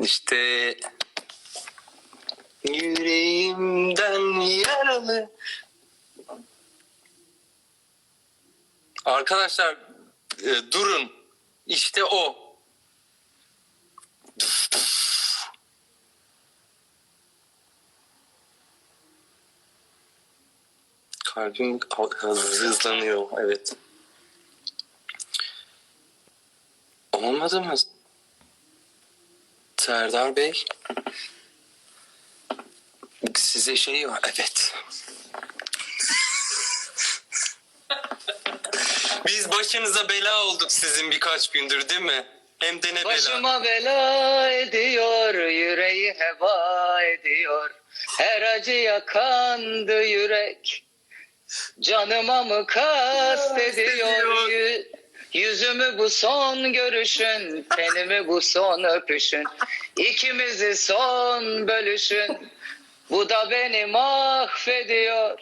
İşte yüreğimden yaralı. Arkadaşlar e, durun. İşte o. Kalbim hızlanıyor. Evet. Olmadı mı? Serdar Bey. Size şey var. Evet. Biz başınıza bela olduk sizin birkaç gündür değil mi? Hem de ne bela. Başıma bela ediyor, yüreği heba ediyor. Her acıya kandı yürek. Canıma mı kast ediyor? Yüzümü bu son görüşün, tenimi bu son öpüşün. İkimizi son bölüşün. Bu da beni mahvediyor.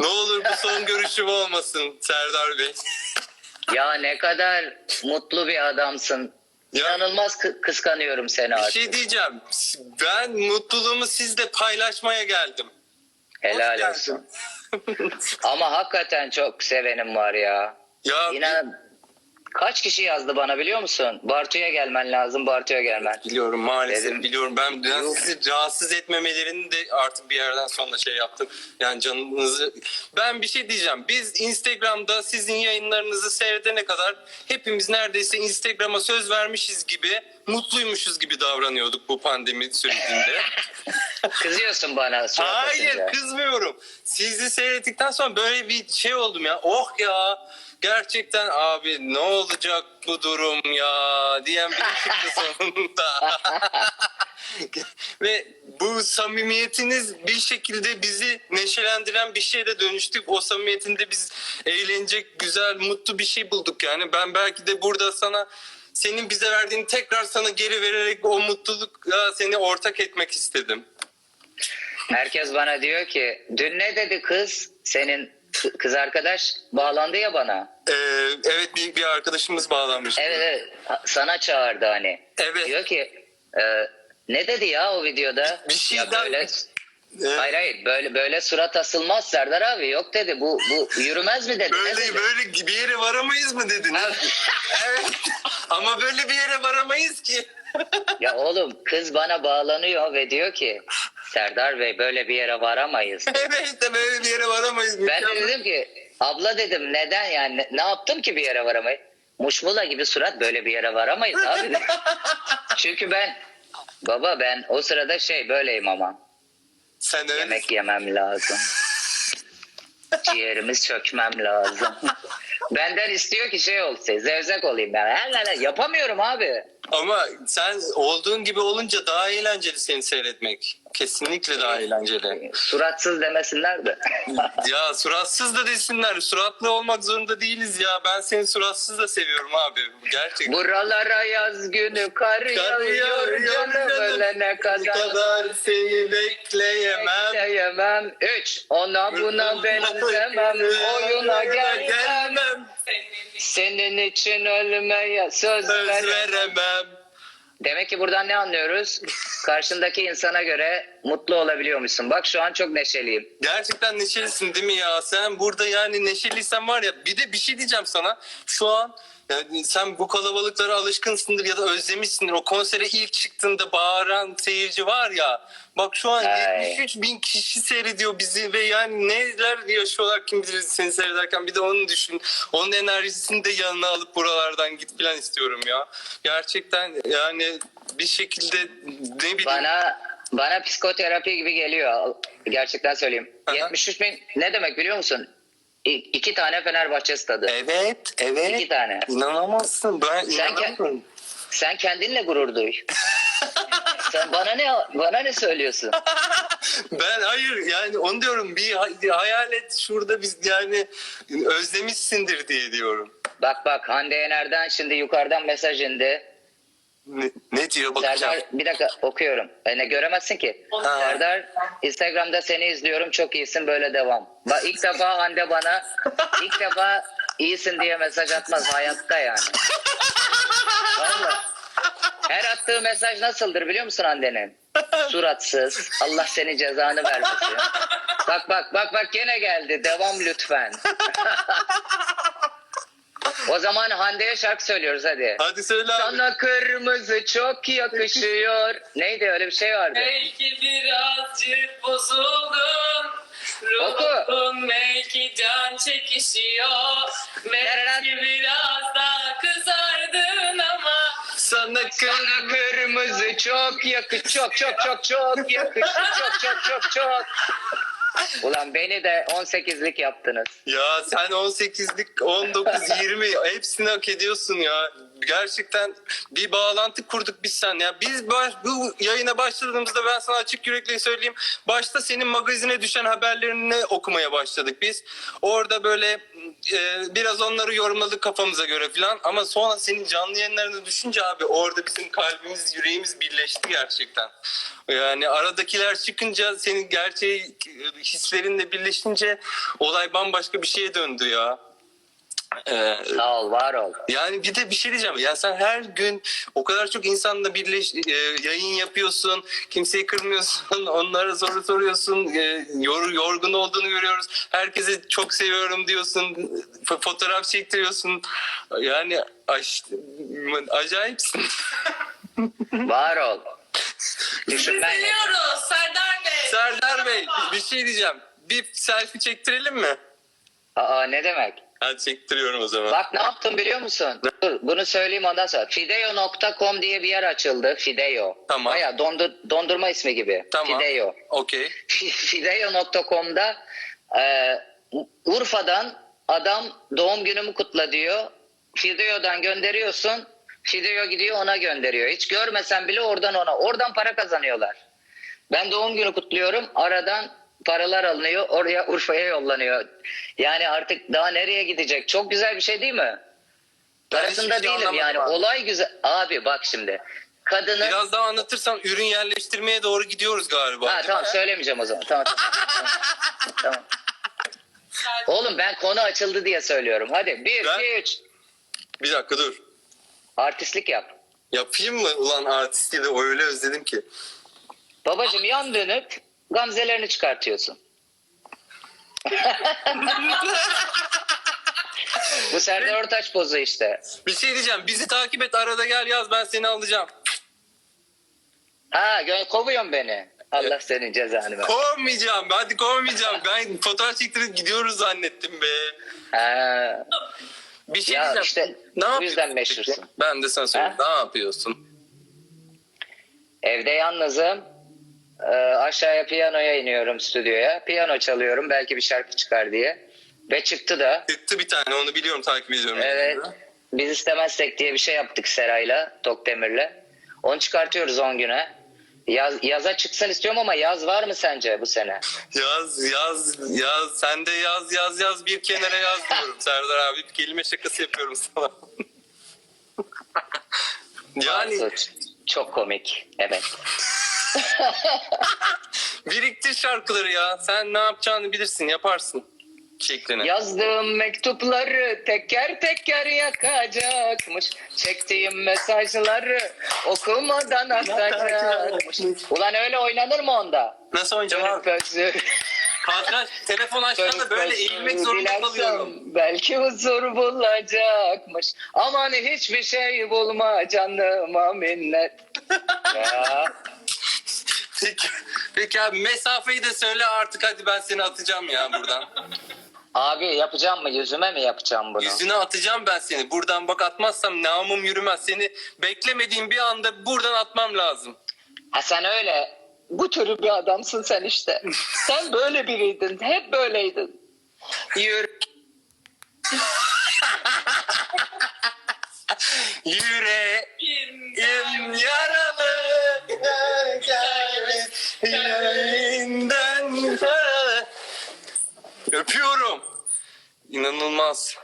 Ne olur bu son görüşüm olmasın Serdar Bey. Ya ne kadar mutlu bir adamsın. Ya- İnanılmaz kı- kıskanıyorum seni Bir artık. şey diyeceğim. Ben mutluluğumu sizle paylaşmaya geldim. Helal olsun. Ama hakikaten çok sevenim var ya. ya İnan kaç kişi yazdı bana biliyor musun? Bartu'ya gelmen lazım, Bartu'ya gelmen. Biliyorum maalesef Dedim. biliyorum. Ben biraz sizi rahatsız etmemelerini de artık bir yerden sonra şey yaptım. Yani canınızı... Ben bir şey diyeceğim. Biz Instagram'da sizin yayınlarınızı seyredene kadar hepimiz neredeyse Instagram'a söz vermişiz gibi mutluymuşuz gibi davranıyorduk bu pandemi sürecinde. Kızıyorsun bana Hayır kızmıyorum. Sizi seyrettikten sonra böyle bir şey oldum ya. Oh ya gerçekten abi ne olacak bu durum ya diyen biri çıktı sonunda. Ve bu samimiyetiniz bir şekilde bizi neşelendiren bir şeye de dönüştük. O samimiyetinde biz eğlenecek, güzel, mutlu bir şey bulduk yani. Ben belki de burada sana senin bize verdiğini tekrar sana geri vererek o mutlulukla seni ortak etmek istedim. Herkes bana diyor ki dün ne dedi kız? Senin kız arkadaş bağlandı ya bana. Ee, evet bir, bir arkadaşımız bağlanmış. Evet evet sana çağırdı hani. Evet. Diyor ki e, ne dedi ya o videoda? Bir şey Ya böyle Ee, Hayır hayır böyle böyle surat asılmaz Serdar abi yok dedi bu bu yürümez mi dedi. böyle dedi? böyle bir yere varamayız mı dedin? Evet. Ama böyle bir yere varamayız ki. ya oğlum kız bana bağlanıyor ve diyor ki Serdar Bey böyle bir yere varamayız. evet de böyle bir yere varamayız. Ben de dedim ki abla dedim neden yani ne, yaptım ki bir yere varamayız? Muşmula gibi surat böyle bir yere varamayız abi. Çünkü ben baba ben o sırada şey böyleyim ama Sen öyle. yemek yemem lazım. Ciğerimiz çökmem lazım. Benden istiyor ki şey olsun zevzek olayım ben. Yapamıyorum abi. Ama sen olduğun gibi olunca daha eğlenceli seni seyretmek. Kesinlikle daha eğlenceli. Suratsız demesinler de. ya suratsız da desinler. Suratlı olmak zorunda değiliz ya. Ben seni suratsız da seviyorum abi. Gerçekten. Buralara yaz günü kar yağıyor canım ölene kadar. kadar seni bekleyemem. Bekleyemem. Üç. Ona buna benzemem. Oyuna gelmem. Senin için ölmeye söz Söz veremem. veremem. Demek ki buradan ne anlıyoruz? Karşındaki insana göre mutlu olabiliyormuşsun. Bak şu an çok neşeliyim. Gerçekten neşelisin değil mi ya? Sen burada yani neşeliysen var ya bir de bir şey diyeceğim sana. Şu an yani sen bu kalabalıklara alışkınsındır ya da özlemişsindir. O konsere ilk çıktığında bağıran seyirci var ya. Bak şu an Ay. 73 bin kişi seyrediyor bizi ve yani neler yaşıyorlar kim bilir seni seyrederken. Bir de onu düşün. Onun enerjisini de yanına alıp buralardan git falan istiyorum ya. Gerçekten yani bir şekilde ne bileyim. Bana bana psikoterapi gibi geliyor. Gerçekten söyleyeyim. Aha. 73 bin ne demek biliyor musun? İ- iki tane Fenerbahçe stadı. Evet, evet. İki tane. İnanamazsın. Ben Sen ke-. Sen kendinle gurur duy. Sen bana ne bana ne söylüyorsun? Ben hayır yani onu diyorum bir hay- hayal et şurada biz yani özlemişsindir diye diyorum. Bak bak Hande Yener'den şimdi yukarıdan mesaj indi. Ne, ne diyor bakacağım. Serdar bir dakika okuyorum. E, ne göremezsin ki. Ha. Serdar Instagram'da seni izliyorum çok iyisin böyle devam. Bak ilk defa Hande bana ilk defa iyisin diye mesaj atmaz hayatta yani. Vallahi. Her attığı mesaj nasıldır biliyor musun annenin? Suratsız. Allah seni cezanı vermesin. Bak bak bak bak gene geldi. Devam lütfen. o zaman Hande'ye şarkı söylüyoruz hadi. Hadi söyle abi. Sana kırmızı çok yakışıyor. Neydi öyle bir şey vardı. Belki birazcık bozuldun. Ruhun belki can çekişiyor. Belki biraz daha kızardın ama Sana. Sana kırmızı çok yakış çok çok çok çok yakışır çok çok çok çok. Ulan beni de 18'lik yaptınız. Ya sen 18'lik, 19, 20 hepsini hak ediyorsun ya. Gerçekten bir bağlantı kurduk biz sen ya. Biz baş, bu yayına başladığımızda ben sana açık yürekli söyleyeyim. Başta senin magazine düşen haberlerini okumaya başladık biz. Orada böyle e, biraz onları yorumladık kafamıza göre falan. Ama sonra senin canlı yayınlarını düşünce abi orada bizim kalbimiz, yüreğimiz birleşti gerçekten. Yani aradakiler çıkınca senin gerçeği hislerinle birleşince olay bambaşka bir şeye döndü ya. Ee, Sağ ol var ol. yani bir de bir şey diyeceğim. Ya sen her gün o kadar çok insanla birleş e, yayın yapıyorsun. Kimseyi kırmıyorsun. Onlara soru soruyorsun. E, yor, yorgun olduğunu görüyoruz. Herkese çok seviyorum diyorsun. F- fotoğraf çektiriyorsun. Yani aş, acayipsin. Var ol. Seviyoruz Serdar Bey. Serdar Bey bir- bir şey diyeceğim. Bir selfie çektirelim mi? Aa ne demek? Hadi çektiriyorum o zaman. Bak ne yaptım biliyor musun? Dur bunu söyleyeyim ondan sonra. Fideo.com diye bir yer açıldı. Fideo. Tamam. Baya dondur, dondurma ismi gibi. Tamam. Fideo. Okey. Fideo.com'da e, Urfa'dan adam doğum günümü kutla diyor. Fideo'dan gönderiyorsun. Fideo gidiyor ona gönderiyor. Hiç görmesen bile oradan ona. Oradan para kazanıyorlar. Ben doğum günü kutluyorum. Aradan paralar alınıyor. Oraya Urfa'ya yollanıyor. Yani artık daha nereye gidecek? Çok güzel bir şey değil mi? Ben Arasında hiçbir şey değilim yani. abi. Olay güzel. Abi bak şimdi. Kadının Biraz daha anlatırsan ürün yerleştirmeye doğru gidiyoruz galiba. Ha tamam söylemeyeceğim o zaman. Tamam. tamam. tamam. Oğlum ben konu açıldı diye söylüyorum. Hadi bir, Ben- iki, üç. Bir dakika dur. Artistlik yap. Yapayım mı? Ulan artisti de öyle özledim ki. Babacım yan dönüp gamzelerini çıkartıyorsun. Bu Serdar Ortaç pozu işte. Bir şey diyeceğim. Bizi takip et arada gel yaz ben seni alacağım. Ha gö- kovuyorsun beni. Allah senin cezanı ver. Kovmayacağım. Hadi kovmayacağım. Ben fotoğraf çektirip gidiyoruz zannettim be. Ha, Bir şey Ya diyeceğim. işte ne bu yüzden meşhursun. Ben de sana söyleyeyim. Ne yapıyorsun? evde yalnızım. Ee, aşağıya piyanoya iniyorum stüdyoya. Piyano çalıyorum belki bir şarkı çıkar diye. Ve çıktı da. Çıktı bir tane onu biliyorum takip ediyorum. Evet. yani. Biz istemezsek diye bir şey yaptık Seray'la, Tokdemir'le. Onu çıkartıyoruz 10 güne. Yaz, yaza çıksın istiyorum ama yaz var mı sence bu sene? Yaz yaz yaz sen de yaz yaz yaz bir kenara yaz diyorum Serdar abi. Bir kelime şakası yapıyorum sana. yani Çok komik. Evet. Biriktir şarkıları ya. Sen ne yapacağını bilirsin yaparsın şeklini. Yazdığım mektupları teker teker yakacakmış. Çektiğim mesajları okumadan atacakmış. Ulan öyle oynanır mı onda? Nasıl oynayacağım Dönüp abi? Kadraj telefon açtığında böyle eğilmek zorunda Dilersem kalıyorum. Belki huzur bulacakmış. Aman hiçbir şey bulma canıma minnet. ya. Peki, peki abi mesafeyi de söyle artık hadi ben seni atacağım ya buradan. Abi yapacağım mı? Yüzüme mi yapacağım bunu? Yüzüne atacağım ben seni. Buradan bak atmazsam namım yürümez. Seni beklemediğim bir anda buradan atmam lazım. Ha sen öyle. Bu tür bir adamsın sen işte. sen böyle biriydin. Hep böyleydin. Yürü. Yüreğim yaralı. Yüreğinden. Öpüyorum. İnanılmaz.